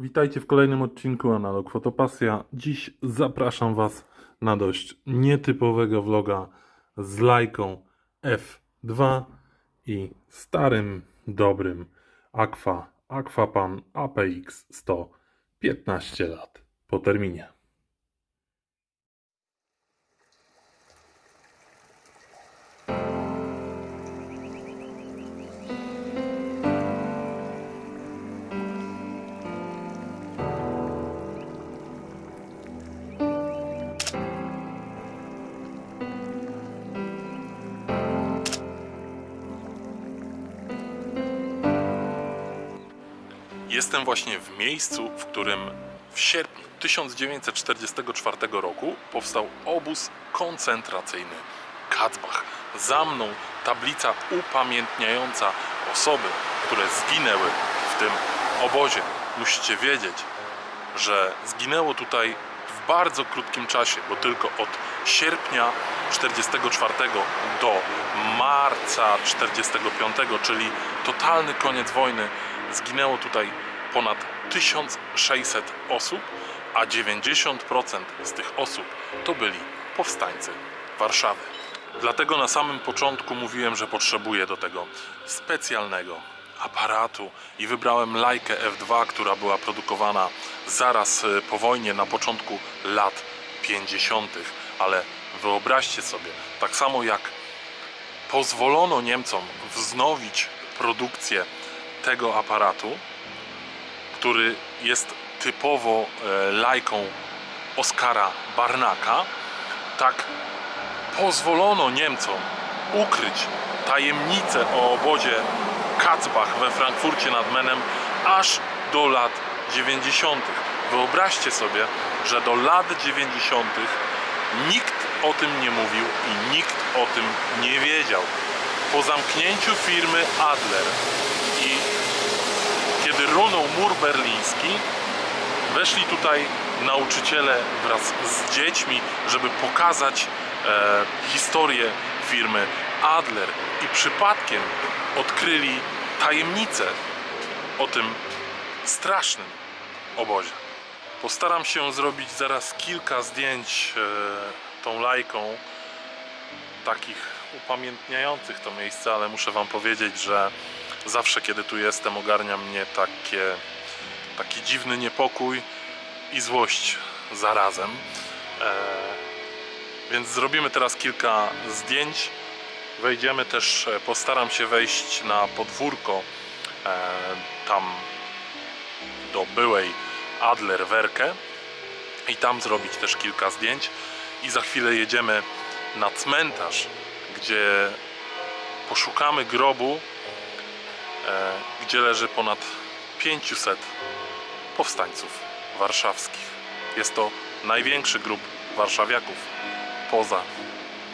Witajcie w kolejnym odcinku Analog Fotopasja. Dziś zapraszam Was na dość nietypowego vloga z lajką F2 i starym, dobrym Aqua Aquapan APX 100 15 lat po terminie. Jestem właśnie w miejscu, w którym w sierpniu 1944 roku powstał obóz koncentracyjny Kacbach. Za mną tablica upamiętniająca osoby, które zginęły w tym obozie. Musicie wiedzieć, że zginęło tutaj w bardzo krótkim czasie, bo tylko od sierpnia 44 do marca 45, czyli totalny koniec wojny, zginęło tutaj ponad 1600 osób, a 90% z tych osób to byli powstańcy Warszawy. Dlatego na samym początku mówiłem, że potrzebuję do tego specjalnego aparatu i wybrałem Leica F2, która była produkowana zaraz y, po wojnie na początku lat 50. Ale wyobraźcie sobie, tak samo jak pozwolono Niemcom wznowić produkcję tego aparatu, który jest typowo e, lajką Oskara Barnaka, tak pozwolono Niemcom ukryć tajemnicę o obozie Kacbach we Frankfurcie nad Menem aż do lat 90. Wyobraźcie sobie, że do lat 90. nikt o tym nie mówił i nikt o tym nie wiedział. Po zamknięciu firmy Adler runął mur berliński, weszli tutaj nauczyciele wraz z dziećmi, żeby pokazać e, historię firmy Adler i przypadkiem odkryli tajemnicę o tym strasznym obozie. Postaram się zrobić zaraz kilka zdjęć e, tą lajką, takich upamiętniających to miejsce, ale muszę Wam powiedzieć, że zawsze kiedy tu jestem ogarnia mnie takie, taki dziwny niepokój i złość zarazem. E, więc zrobimy teraz kilka zdjęć. Wejdziemy też, e, postaram się wejść na podwórko e, tam do byłej Adler Werke i tam zrobić też kilka zdjęć. I za chwilę jedziemy na cmentarz, gdzie poszukamy grobu, gdzie leży ponad 500 powstańców warszawskich. Jest to największy grób warszawiaków poza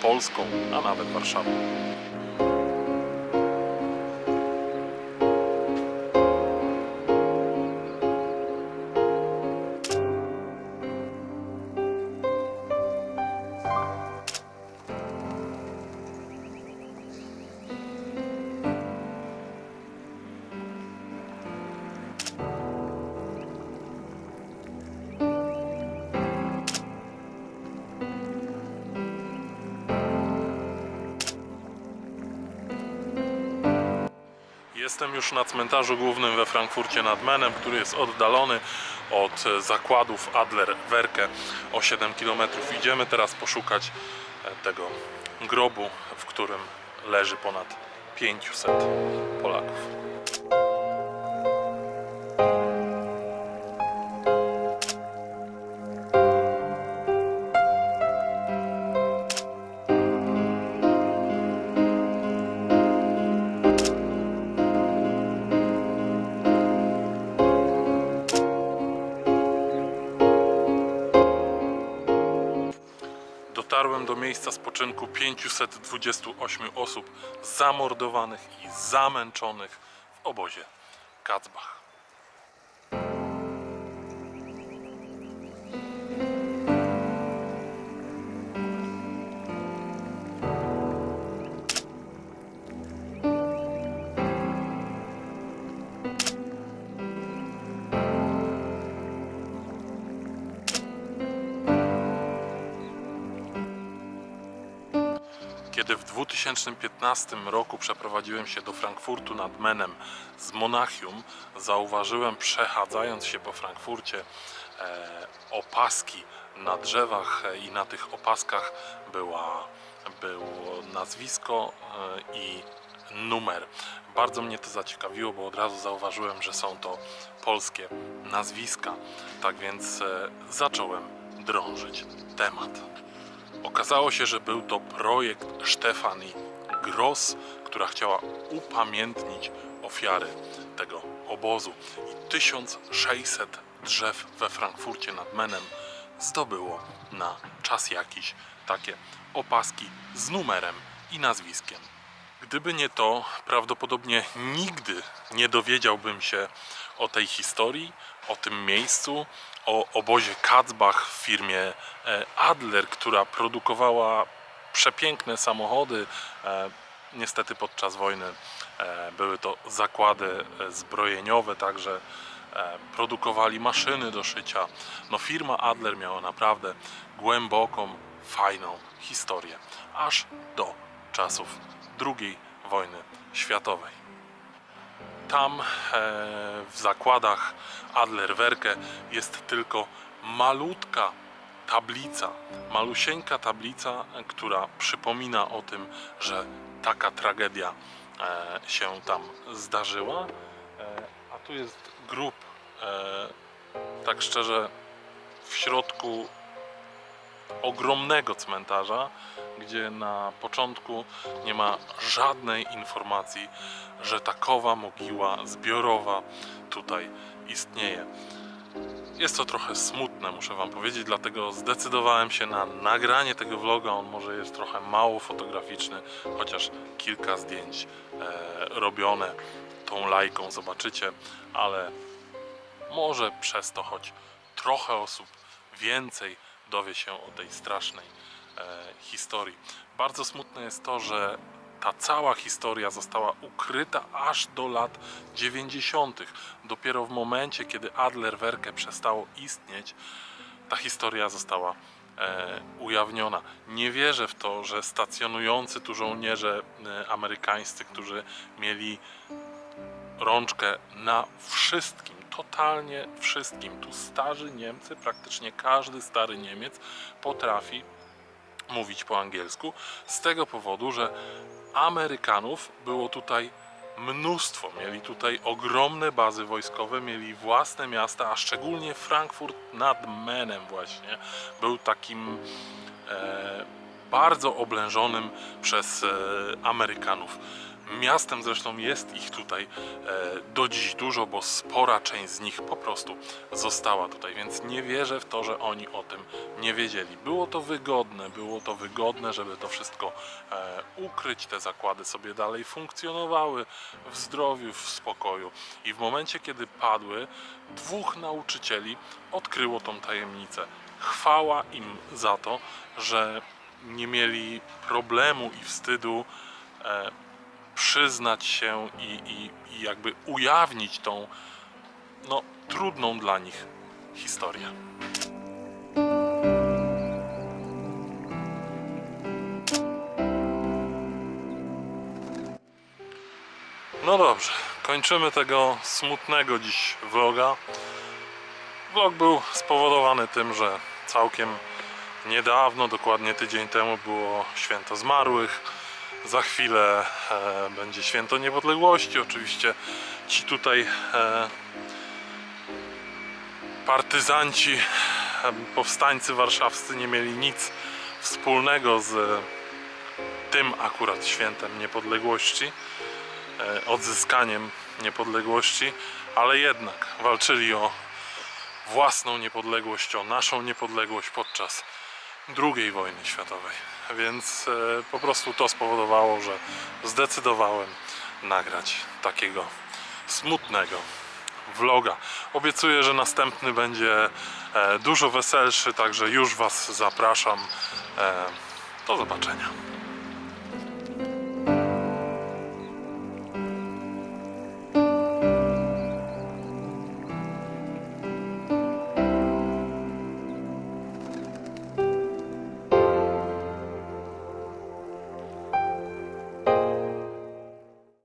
Polską, a nawet Warszawą. Jestem już na cmentarzu głównym we Frankfurcie nad Menem, który jest oddalony od e, zakładów Adler Werke o 7 km. Idziemy teraz poszukać e, tego grobu, w którym leży ponad 500 Polaków. Dotarłem do miejsca spoczynku 528 osób zamordowanych i zamęczonych w obozie Kacbach. Kiedy w 2015 roku przeprowadziłem się do Frankfurtu nad Menem z Monachium, zauważyłem przechadzając się po Frankfurcie e, opaski na drzewach e, i na tych opaskach była, było nazwisko e, i numer. Bardzo mnie to zaciekawiło, bo od razu zauważyłem, że są to polskie nazwiska. Tak więc e, zacząłem drążyć temat. Okazało się, że był to projekt Stefanii Gross, która chciała upamiętnić ofiary tego obozu. I 1600 drzew we Frankfurcie nad Menem zdobyło na czas jakiś takie opaski z numerem i nazwiskiem. Gdyby nie to, prawdopodobnie nigdy nie dowiedziałbym się o tej historii, o tym miejscu, o obozie Kacbach w firmie e, Adler, która produkowała przepiękne samochody. E, Niestety podczas wojny e, były to zakłady zbrojeniowe, także produkowali maszyny do szycia. No firma Adler miała naprawdę głęboką, fajną historię, aż do czasów II wojny światowej. Tam e, w zakładach Adlerwerke jest tylko malutka tablica, malusieńka tablica, która przypomina o tym, że taka tragedia e, się tam zdarzyła. E, a tu jest grób, tak szczerze, w środku ogromnego cmentarza, gdzie na początku nie ma żadnej informacji, że takowa mogiła zbiorowa tutaj istnieje. Jest to trochę smutne, muszę Wam powiedzieć, dlatego zdecydowałem się na nagranie tego vloga. On może jest trochę mało fotograficzny, chociaż kilka zdjęć e, robione tą lajką zobaczycie, ale może przez to choć trochę osób więcej dowie się o tej strasznej historii. Bardzo smutne jest to, że ta cała historia została ukryta aż do lat 90. Dopiero w momencie, kiedy Adlerwerke przestało istnieć, ta historia została e, ujawniona. Nie wierzę w to, że stacjonujący tu żołnierze e, amerykańscy, którzy mieli rączkę na wszystkim, totalnie wszystkim. Tu starzy Niemcy, praktycznie każdy stary Niemiec potrafi mówić po angielsku z tego powodu, że Amerykanów było tutaj mnóstwo. Mieli tutaj ogromne bazy wojskowe, mieli własne miasta, a szczególnie Frankfurt nad Menem właśnie był takim e, bardzo oblężonym przez e, Amerykanów. Miastem zresztą jest ich tutaj e, do dziś dużo, bo spora część z nich po prostu została tutaj, więc nie wierzę w to, że oni o tym nie wiedzieli. Było to wygodne, było to wygodne, żeby to wszystko e, ukryć. Te zakłady sobie dalej funkcjonowały w zdrowiu, w spokoju. I w momencie, kiedy padły, dwóch nauczycieli odkryło tą tajemnicę. Chwała im za to, że nie mieli problemu i wstydu e, przyznać się i, i, i jakby ujawnić tą no, trudną dla nich historię. No dobrze, kończymy tego smutnego dziś vloga. Vlog był spowodowany tym, że całkiem niedawno, dokładnie tydzień temu było święto zmarłych. Za chwilę e, będzie święto niepodległości. Oczywiście ci tutaj e, partyzanci, e, powstańcy warszawscy nie mieli nic wspólnego z tym akurat świętem niepodległości, e, odzyskaniem niepodległości, ale jednak walczyli o własną niepodległość, o naszą niepodległość podczas II wojny światowej. Więc e, po prostu to spowodowało, że zdecydowałem nagrać takiego smutnego vloga. Obiecuję, że następny będzie e, dużo weselszy, także już Was zapraszam. E, do zobaczenia.